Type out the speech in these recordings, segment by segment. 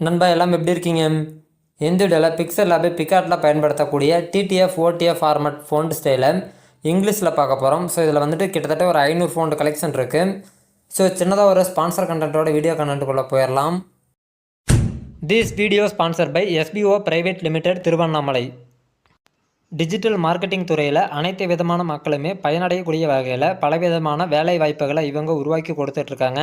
நண்பா எல்லாம் எப்படி இருக்கீங்க? இந்த பிக்சர் லேபு பிகார்ட்டில் பயன்படுத்தக்கூடிய டிடிஎஃப் ஓடிஎஃப் ஃபார்மட் ஃபோன் ஸ்டைலை இங்கிலீஷில் பார்க்க போகிறோம் ஸோ இதில் வந்துட்டு கிட்டத்தட்ட ஒரு ஐநூறு ஃபோன் கலெக்ஷன் இருக்குது ஸோ சின்னதாக ஒரு ஸ்பான்சர் கண்டென்ட்டோட வீடியோ கண்டென்ட்டுக்குள்ளே போயிடலாம் this video sponsor by SPO private limited Tiruvannamalai digital marketing துறையில் அனைத்து விதமான மக்களுமே பயனடையக்கூடிய வகையில் பலவிதமான வேலை வாய்ப்புகளை இவங்க உருவாக்கி கொடுத்துட்ருக்காங்க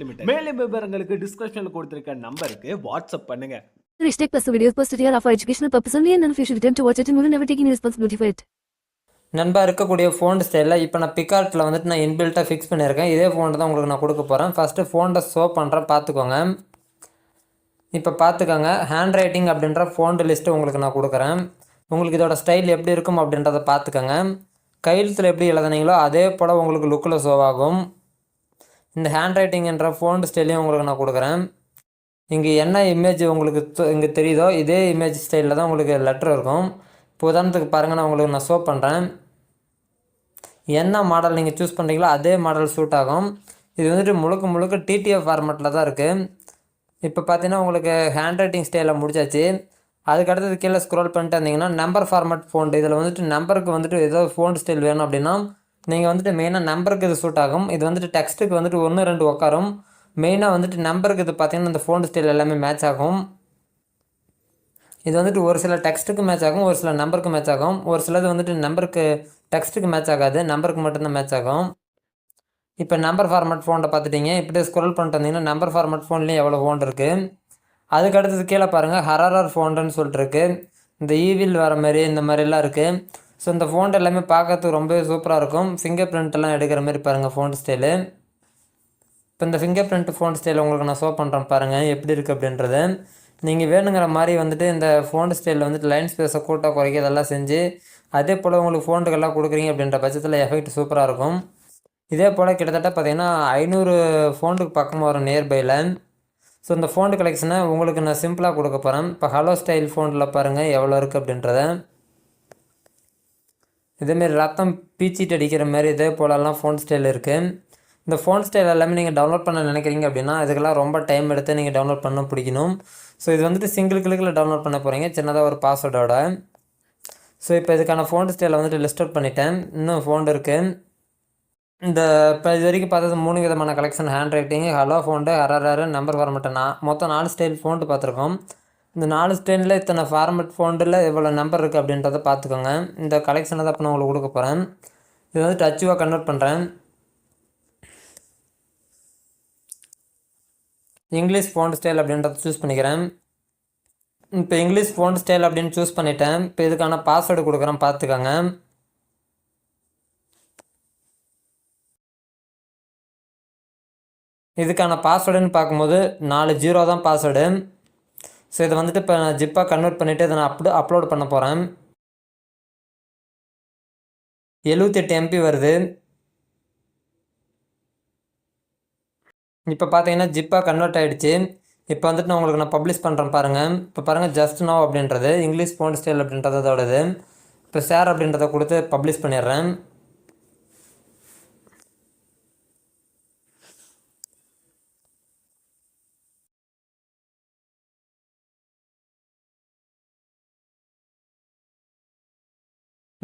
limited மேலும் விவரங்களுக்கு டிஸ்கிரிப்ஷன்ல கொடுத்திருக்க நம்பருக்கு வாட்ஸ்அப் பண்ணுங்க. Restrict plus the videos posted here are for educational purpose only and should attempt to watch it and will never take any responsibility for it. நண்பா இருக்கக்கூடிய ஃபோன் ஸ்டைலில் இப்போ நான் பிகார்ட்டில் வந்துட்டு நான் இன்பில்ட்டாக ஃபிக்ஸ் பண்ணியிருக்கேன். இதே ஃபோன் தான் உங்களுக்கு நான் கொடுக்க போகிறேன் ஃபஸ்ட்டு ஃபோனை ஷோ பண்ணுறேன் பார்த்துக்கோங்க. இப்போ பார்த்துக்கோங்க. ஹேண்ட் ரைட்டிங் அப்படின்ற ஃபோன் லிஸ்ட்டு உங்களுக்கு நான் கொடுக்குறேன். உங்களுக்கு இதோட ஸ்டைல் எப்படி இருக்கும் அப்படின்றத பார்த்துக்கோங்க. கையெழுத்தில் எப்படி எழுதுனீங்களோ அதே போல் உங்களுக்கு லுக்கில் ஷோ ஆகும். இந்த ஹேண்ட் ரைட்டிங்கிற ஃபோன் ஸ்டைலையும் உங்களுக்கு நான் கொடுக்குறேன். இங்கே என்ன இமேஜ் உங்களுக்கு இங்கே தெரியுதோ இதே இமேஜ் ஸ்டைலில் தான் உங்களுக்கு லெட்டர் இருக்கும். இப்போ உதாரணத்துக்கு பாருங்கள் நான் உங்களுக்கு நான் ஷோ பண்ணுறேன் என்ன மாடல் நீங்கள் சூஸ் பண்ணுறீங்களோ அதே மாடல் சூட் ஆகும். இது வந்துட்டு முழுக்க முழுக்க டிடிஎஃப் ஃபார்மேட்டில் தான் இருக்குது இப்போ பார்த்தீங்கன்னா உங்களுக்கு ஹேண்ட் ரைட்டிங் ஸ்டைலில் முடிச்சாச்சு. அதுக்கு அடுத்தது கீழே ஸ்க்ரோல் பண்ணிட்டு வந்தீங்கன்னா நம்பர் ஃபார்மேட் ஃபோன் இதில் வந்துட்டு நம்பருக்கு வந்துட்டு ஏதோ ஃபோன் ஸ்டைல் வேணும் அப்படின்னா நீங்கள் வந்துட்டு மெயினாக நம்பருக்கு இது சூட் ஆகும். இது வந்துட்டு டெக்ஸ்ட்டுக்கு வந்துட்டு ஒன்று ரெண்டு உட்காரும் மெயினாக வந்துட்டு நம்பருக்கு இது பார்த்தீங்கன்னா இந்த ஃபோன் ஸ்டைல் எல்லாமே மேட்ச் ஆகும். இது வந்துட்டு ஒரு சில டெக்ஸ்ட்டுக்கு மேட்ச் ஆகும் ஒரு சில நம்பருக்கு மேட்ச் ஆகும். ஒரு சிலது வந்துட்டு நம்பருக்கு டெக்ஸ்ட்டுக்கு மேட்ச் ஆகாது. நம்பருக்கு மட்டும்தான் மேட்ச் ஆகும். இப்போ நம்பர் ஃபார்மேட் ஃபோனில் பார்த்துட்டீங்க இப்படி ஸ்க்ரோல் பண்ணிட்டு வந்தீங்கன்னா நம்பர் ஃபார்மேட் ஃபோன்லேயும் எவ்வளோ ஃபோன் இருக்குது அதுக்கு அடுத்தது கீழே பாருங்கள் ஹரரர் ஃபோன்டுன்னு சொல்லிட்டுருக்கு இந்த ஈவில் வர மாதிரி இந்த மாதிரிலாம் இருக்குது ஸோ இந்த ஃபோன் எல்லாமே பார்க்கறதுக்கு ரொம்பவே சூப்பராக இருக்கும். ஃபிங்கர் பிரிண்ட் எல்லாம் எடுக்கிற மாதிரி பாருங்கள் ஃபோன் ஸ்டைலு இப்போ இந்த ஃபிங்கர் பிரிண்ட் ஃபோன் ஸ்டைல் உங்களுக்கு நான் ஷோ பண்ணுறேன் பாருங்கள் எப்படி இருக்குது அப்படின்றது. நீங்கள் வேணுங்கிற மாதிரி வந்துட்டு இந்த ஃபோன் ஸ்டைலில் வந்துட்டு லைன் ஸ்பேஸை கூட்டாக குறைக்க இதெல்லாம் செஞ்சு அதே போல் உங்களுக்கு ஃபோனுக்கெல்லாம் கொடுக்குறீங்க அப்படின்ற பட்சத்தில் எஃபெக்ட் சூப்பராக இருக்கும். இதே போல் கிட்டத்தட்ட பார்த்தீங்கன்னா ஐநூறு ஃபோனுக்கு பக்கம் வரும் நியர்பையில் ஸோ இந்த ஃபோன் கலெக்ஷனை உங்களுக்கு நான் சிம்பிளாக கொடுக்க போகிறேன் இப்போ ஹலோ ஸ்டைல் ஃபோனில் பாருங்கள் எவ்வளோ இருக்குது அப்படின்றத. இதேமாரி ரத்தம் பீச்சிட்டு அடிக்கிற மாதிரி இதே போலலாம் ஃபோன் ஸ்டைல் இருக்குது இந்த ஃபோன் ஸ்டைல் எல்லாமே நீங்கள் டவுன்லோட் பண்ண நினைக்கிறீங்க அப்படின்னா இதுக்கெல்லாம் ரொம்ப டைம் எடுத்து நீங்கள் டவுன்லோட் பண்ண பிடிக்கணும். ஸோ இது வந்துட்டு சிங்கிள் கிளிக்கில் டவுன்லோட் பண்ண போகிறீங்க சின்னதாக ஒரு பாஸ்வேர்டோட ஸோ இப்போ இதுக்கான ஃபோன் ஸ்டைலை வந்துட்டு லிஸ்ட் அவுட் பண்ணிட்டேன். இன்னும் ஃபோன் இருக்குது இந்த இப்போ இது வரைக்கும் பார்த்தது மூணு விதமான collection hand writing hello font horror number வர மாட்டேன் நான் மொத்தம் நாலு ஸ்டைல் ஃபோன்ட்டு பார்த்துருக்கோம். இந்த நாலு ஸ்டேண்டில் இத்தனை ஃபார்மட் ஃபோனில் இவ்வளோ நம்பர் இருக்குது அப்படின்றத பார்த்துக்கோங்க. இந்த கலெக்ஷனை தான் இப்போ நான் உங்களுக்கு கொடுக்க போகிறேன் இது வந்து டச்சுவாக கன்வெர்ட் பண்ணுறேன் இங்கிலீஷ் ஃபோன் ஸ்டைல் அப்படின்றத சூஸ் பண்ணிக்கிறேன். இப்போ இங்கிலீஷ் ஃபோன் ஸ்டைல் அப்படின்னு சூஸ் பண்ணிட்டேன். இப்போ இதுக்கான பாஸ்வேர்டு கொடுக்குறேன் பார்த்துக்கோங்க. இதுக்கான பாஸ்வேர்டுன்னு பார்க்கும்போது நாலு ஜீரோ தான் பாஸ்வேர்டு ஸோ இதை வந்துட்டு இப்போ நான் ஜிப்பாக கன்வெர்ட் பண்ணிவிட்டு இதை நான் அப்டு அப்லோட் பண்ண போகிறேன் எழுபத்தெட்டு எம்பி வருது. இப்போ பார்த்தீங்கன்னா ஜிப்பாக கன்வெர்ட் ஆகிடுச்சு இப்போ வந்துட்டு நான் உங்களுக்கு நான் பப்ளிஷ் பண்ணுறேன் பாருங்கள் இப்போ பாருங்கள் ஜஸ்ட் நோ அப்படின்றது இங்கிலீஷ் போன் ஸ்டைல் அப்படின்றது அதோடது இப்போ ஷேர் அப்படின்றத கொடுத்து பப்ளிஷ் பண்ணிடுறேன்.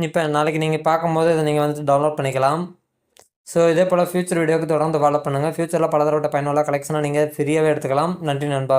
இப்போ நாளைக்கு நீங்கள் பார்க்கும்போது இதை நீங்கள் வந்து டவுன்லோட் பண்ணிக்கலாம். ஸோ இதே போல் ஃபியூச்சர் வீடியோக்கு தொடர்ந்து ஃபாலோ பண்ணுங்கள் ஃபியூச்சரில் பல தடவை பயனுள்ள கலெக்ஷனாக நீங்கள் ஃப்ரீயாகவே எடுத்துக்கலாம். நன்றி நண்பா.